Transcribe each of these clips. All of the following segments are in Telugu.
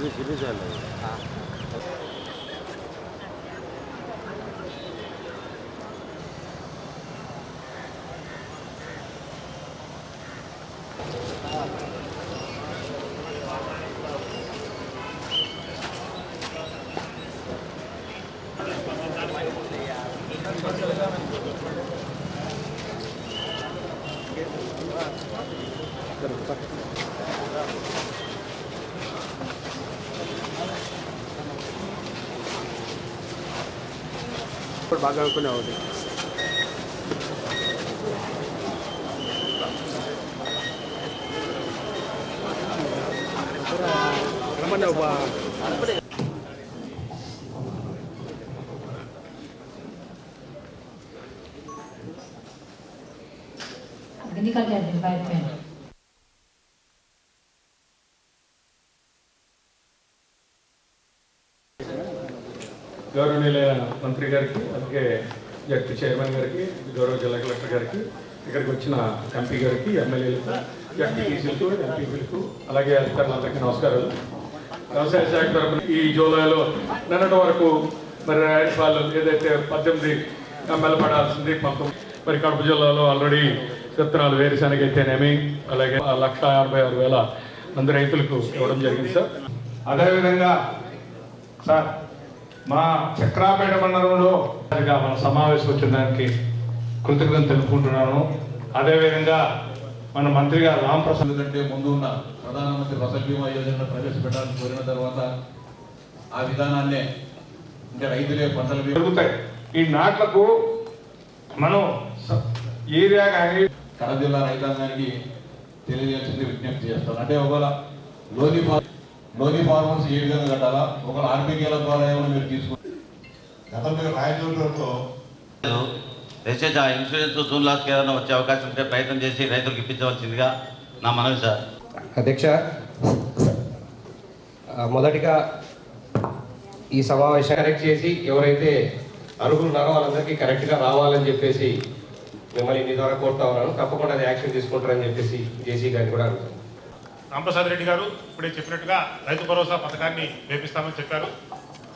不是媳妇在冷啊。Gracias. ఇప్పుడు బాగా అనుకునే ఒకటి రమ్మన్నా బా Agriculture Department. మంత్రి గారికి అలాగే జడ్పీ చైర్మన్ గారికి గౌరవ జిల్లా కలెక్టర్ గారికి ఇక్కడికి వచ్చిన ఎంపీ గారికి ఎమ్మెల్యేలకు జడ్పీటీసీలకు ఎంపీలకు అలాగే అధికారులందరికీ నమస్కారాలు. వ్యవసాయ శాఖ తరఫున ఈ జూలైలో నిన్నటి వరకు మరి రాయలపాలెం ఏదైతే పద్దెనిమిది ఎమ్మెల్యే పడాల్సింది పంతొమ్మిది మరి కడప జిల్లాలో ఆల్రెడీ విత్తనాలు వేరుశనగ అయితేనేమి అలాగే లక్ష ఎనభై ఆరు వేల మంది రైతులకు ఇవ్వడం జరిగింది సార్. అదేవిధంగా సార్ మా చక్రాపేట మండలంలో మన సమావేశం వచ్చిన దానికి కృతజ్ఞత తెలుపుకుంటున్నాను. అదేవిధంగా మన మంత్రి గారు రామప్రసాద్ కంటే ముందు ఉన్న ప్రధానమంత్రి ఫసల్ బీమా యోజన ప్రవేశపెట్టాలని కోరిన తర్వాత ఆ విధానాన్నే అంటే రైతులే పంటల బీమా జరుగుతాయి. ఈ నాట్లకు మనం ఏరియా కానీ కడప జిల్లా రైతాంగానికి తెలియజేసింది విజ్ఞప్తి చేస్తాను. అంటే ఒకవేళ లోని లోని ఫార్మర్స్ ఏ విధంగా కట్టాలా? ఒకవేళ ఆర్బీకేల ద్వారా ఏమైనా మీరు తీసుకుంటారు గతంలో రాయచోట్లతో దయచేసి ఆ ఇన్సూరెన్స్ జూన్ లాస్ట్కి ఏదైనా వచ్చే అవకాశం ఉంటే ప్రయత్నం చేసి రైతులకు ఇప్పించవలసిందిగా నా మనవి సార్. అధ్యక్ష మొదటిగా ఈ సమావేశం కరెక్ట్ చేసి ఎవరైతే అర్హులు ఉన్నారో వాళ్ళందరికీ కరెక్ట్గా రావాలని చెప్పేసి మిమ్మల్ని మీ ద్వారా కోరుతా ఉన్నాను. తప్పకుండా అది యాక్షన్ తీసుకుంటారని చెప్పేసి జేసీ గారిని కూడా అడుగుతాను రాంప్రసాద్ రెడ్డి గారు ఇప్పుడే చెప్పినట్టుగా రైతు భరోసా పథకాన్ని వేపిస్తామని చెప్పారు.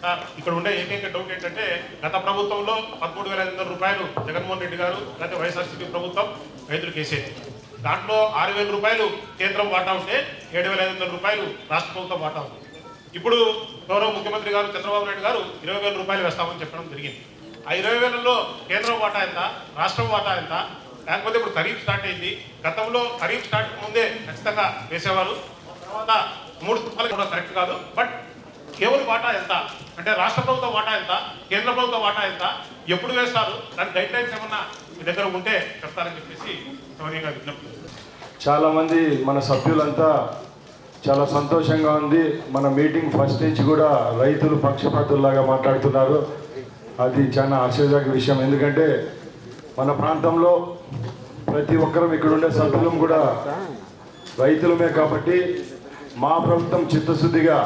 సార్ ఇక్కడ ఉండే ఏకైక డౌట్ ఏంటంటే గత ప్రభుత్వంలో పదమూడు వేల ఐదు వందల రూపాయలు జగన్మోహన్ రెడ్డి గారు లేకపోతే వైఎస్ఆర్సీపీ ప్రభుత్వం రైతులకు వేసేది దాంట్లో ఆరు వేల రూపాయలు కేంద్రం వాటా ఉంటే ఏడు వేల ఐదు వందల రూపాయలు రాష్ట్ర ప్రభుత్వం వాటా ఉంది. ఇప్పుడు గౌరవ ముఖ్యమంత్రి గారు చంద్రబాబు నాయుడు గారు ఇరవై వేల రూపాయలు వేస్తామని చెప్పడం జరిగింది. ఆ ఇరవై వేలలో కేంద్రం వాటా ఎంత రాష్ట్రం వాటా ఎంత లేకపోతే ఇప్పుడు ఖరీఫ్ స్టార్ట్ అయింది. గతంలో ఖరీఫ్ స్టార్ట్ ముందే ఖచ్చితంగా వేసేవారు. తర్వాత మూడు తుఫాలు కూడా కరెక్ట్ కాదు. బట్ కేవలం వాటా ఎంత? అంటే రాష్ట్ర ప్రభుత్వం వాటా ఎంత? కేంద్ర ప్రభుత్వం వాటా ఎంత? ఎప్పుడు వేస్తారు? దాని గైడ్ లైన్స్ ఏమన్నా మీ దగ్గర ఉంటే చెప్తారని చెప్పేసి సౌనీయంగా విజ్ఞప్తి చాలామంది మన సభ్యులంతా చాలా సంతోషంగా ఉంది. మన మీటింగ్ ఫస్ట్ నుంచి కూడా రైతులు పక్షపాతుల్లాగా మాట్లాడుతున్నారు. అది చాలా ఆశ్చర్యక విషయం. ఎందుకంటే మన ప్రాంతంలో ప్రతి ఒక్కరం ఇక్కడ ఉండే సభ్యులం కూడా రైతులమే కాబట్టి మా ప్రభుత్వం చిత్తశుద్ధిగా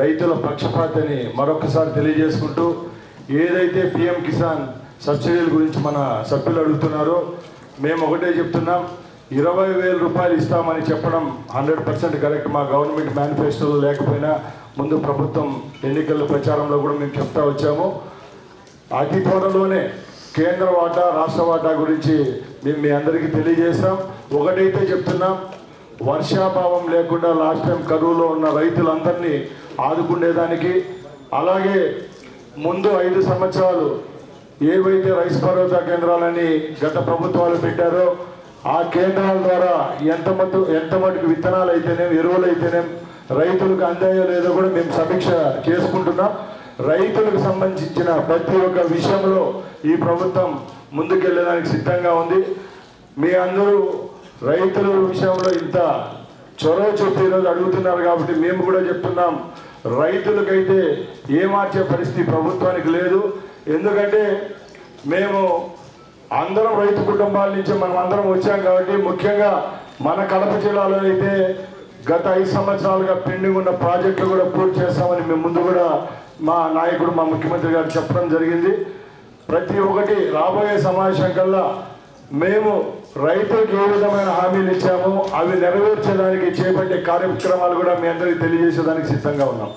రైతుల పక్షపాతని మరొకసారి తెలియజేసుకుంటూ ఏదైతే పిఎం కిసాన్ సబ్సిడీల గురించి మన సభ్యులు అడుగుతున్నారో మేము ఒకటే చెప్తున్నాం ఇరవై వేల రూపాయలు ఇస్తామని చెప్పడం హండ్రెడ్ పర్సెంట్ కరెక్ట్. మా గవర్నమెంట్ మేనిఫెస్టోలో లేకపోయినా ముందు ప్రభుత్వం ఎన్నికల ప్రచారంలో కూడా మేము చెప్తా వచ్చాము. అతి త్వరలోనే కేంద్ర వాటా రాష్ట్ర వాటా గురించి మేము మీ అందరికీ తెలియజేస్తాం ఒకటైతే చెప్తున్నాం వర్షాభావం లేకుండా లాస్ట్ టైం కరువులో ఉన్న రైతులందరినీ ఆదుకునేదానికి. అలాగే ముందు ఐదు సంవత్సరాలు ఏవైతే రైస్ భరోసా కేంద్రాలని గత ప్రభుత్వాలు పెట్టారో ఆ కేంద్రాల ద్వారా ఎంత మటు ఎంత మటుకు విత్తనాలు అయితేనేం ఎరువులు అయితేనేం రైతులకు అందాయో లేదో కూడా మేము సమీక్ష చేసుకుంటున్నాం. రైతులకు సంబంధించిన ప్రతి ఒక్క విషయంలో ఈ ప్రభుత్వం ముందుకెళ్ళడానికి సిద్ధంగా ఉంది. మీ అందరూ రైతుల విషయంలో ఇంత చొరవ చూపి ఈరోజు అడుగుతున్నారు కాబట్టి మేము కూడా చెప్తున్నాం రైతులకైతే ఏ మార్చే పరిస్థితి ప్రభుత్వానికి లేదు. ఎందుకంటే మేము అందరం రైతు కుటుంబాల నుంచి మనం అందరం వచ్చాం కాబట్టి ముఖ్యంగా మన కడప జిల్లాలో అయితే గత ఐదు సంవత్సరాలుగా పెండింగ్ ఉన్న ప్రాజెక్టులు కూడా పూర్తి చేస్తామని మేము ముందు కూడా మా నాయకుడు మా ముఖ్యమంత్రి గారు చెప్పడం జరిగింది. ప్రతి ఒక్కటి రాబోయే సమావేశం కల్లా మేము రైతులకు ఏ విధమైన హామీలు ఇచ్చామో అవి నెరవేర్చడానికి చేపట్టే కార్యక్రమాలు కూడా మీ అందరికీ తెలియజేసేదానికి సిద్ధంగా ఉన్నాం.